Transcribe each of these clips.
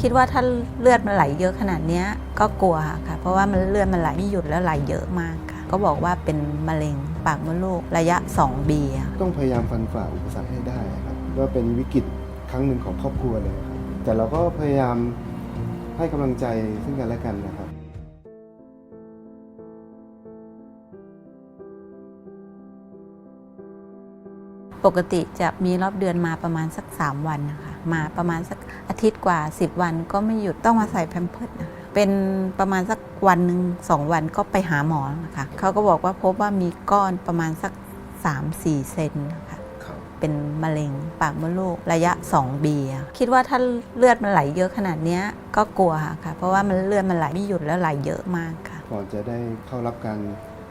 คิดว่าถ้าเลือดมันไหลเยอะขนาดเนี้ยก็กลัวค่ะ เพราะว่ามันเลือดมันไหลไม่หยุดแล้วไหลเยอะมากค่ะ ก็บอกว่าเป็นมะเร็งปากมดลูกระยะ2ปีอะต้องพยายามฟันฝ่าอุปสรรคให้ได้ครับก็เป็นวิกฤตครั้งหนึ่งของครอบครัวเลยครับแต่เราก็พยายามให้กำลังใจซึ่งกันและกันนะครับปกติจะมีรอบเดือนมาประมาณสัก 3 วันนะคะ มาประมาณสักอาทิตย์กว่า 10 วันก็ไม่หยุดต้องมาใส่แพมเพิร์ดนะคะเป็นประมาณสักวันหนึ่งสองวันก็ไปหาหมอนะคะเขาก็บอกว่าพบว่ามีก้อนประมาณสัก 3-4 เซนนะคะเป็นมะเร็งปากมดลูกระยะ2ปีอะคิดว่าถ้าเลือดมันไหลเยอะขนาดเนี้ยก็กลัวค่ะ เพราะว่ามันเลือดมันไหลไม่หยุดแล้วไหลเยอะมากค่ะ ก่อนจะได้เข้ารับการ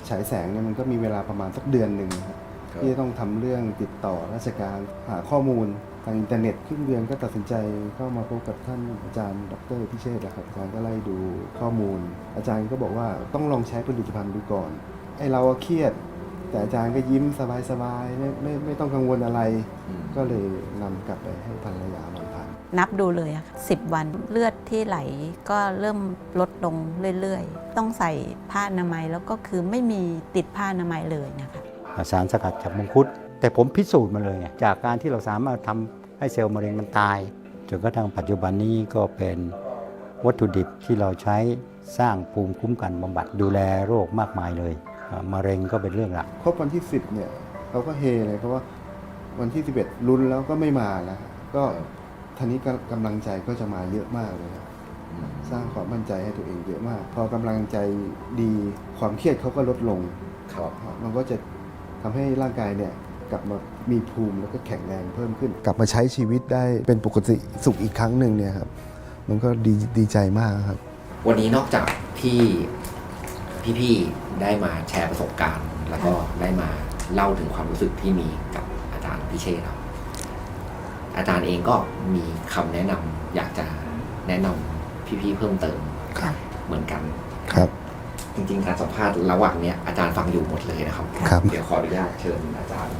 ฉายแสงเนี่ยมันก็มีเวลาประมาณสักเดือนหนึ่งนะครับที่จะต้องทำเรื่องติดต่อราชการหาข้อมูลทางอินเทอร์เน็ตครึ่งเดือนก็ตัดสินใจเข้ามาพบกับท่านอาจารย์ดรพิเชษฐ์แล้วครับอาจารย์ก็ไล่ดูข้อมูล อาจารย์ก็บอกว่าต้องลองใช้ผลิตภัณฑ์ดูก่อนไอเราอะเครียด แต่อาจารย์ก็ยิ้มสบายๆไม่ไม่ไม่ต้องกังวลอะไร ก็เลยนำกลับไปให้ภรรยาลองทานนับดูเลยอะสิบวันเลือดที่ไหลก็เริ่มลดลงเรื่อยๆ ต้องใส่ผ้าอนามัยแล้วก็คือไม่มีติดผ้าอนามัยเลยนะคะสารสกัดจากมังคุดแต่ผมพิสูจน์มาเลยไงจากการที่เราสามารถทำ ให้เซลล์มะเร็งมันตาย จนกระทั่งปัจจุบันนี้ก็เป็นวัตถุดิบที่เราใช้สร้างภูมิคุ้มกันบำบัดดูแลโรคมากมายเลยอ่ามะเร็งก็เป็นเรื่องหลัก ครบวันที่ 10เนี่ยเขาก็เฮเลยเพราะว่าวันที่ 11ลุ้นแล้วก็ไม่มาแล้วก็ทีนี้ก็กำลังใจก็จะมาเยอะมากเลยครับสร้างความมั่นใจให้ตัวเองเยอะมาก พอกำลังใจดีความเครียดเขาก็ลดลงครับมันก็จะทำให้ร่างกายเนี่ย กลับมามีภูมิแล้วก็แข็งแรงเพิ่มขึ้น กลับมาใช้ชีวิตได้เป็นปกติสุขอีกครั้งหนึ่งเนี่ยครับมันก็ดีดีใจมากครับ วันนี้นอกจากที่พี่ๆได้มาแชร์ประสบการณ์ แล้วก็ได้มาเล่าถึงความรู้สึกที่มีกับอาจารย์พิเชษครับอาจารย์เองก็มีคำแนะนำอยากจะแนะนำพี่ๆเพิ่มเติมค่ะเหมือนกันครับ จริงๆ การสัมภาษณ์ระหว่างเนี้ยอาจารย์ฟังอยู่หมดเลยนะครับ ครับ เดี๋ยวขออนุญาตเชิญอาจารย์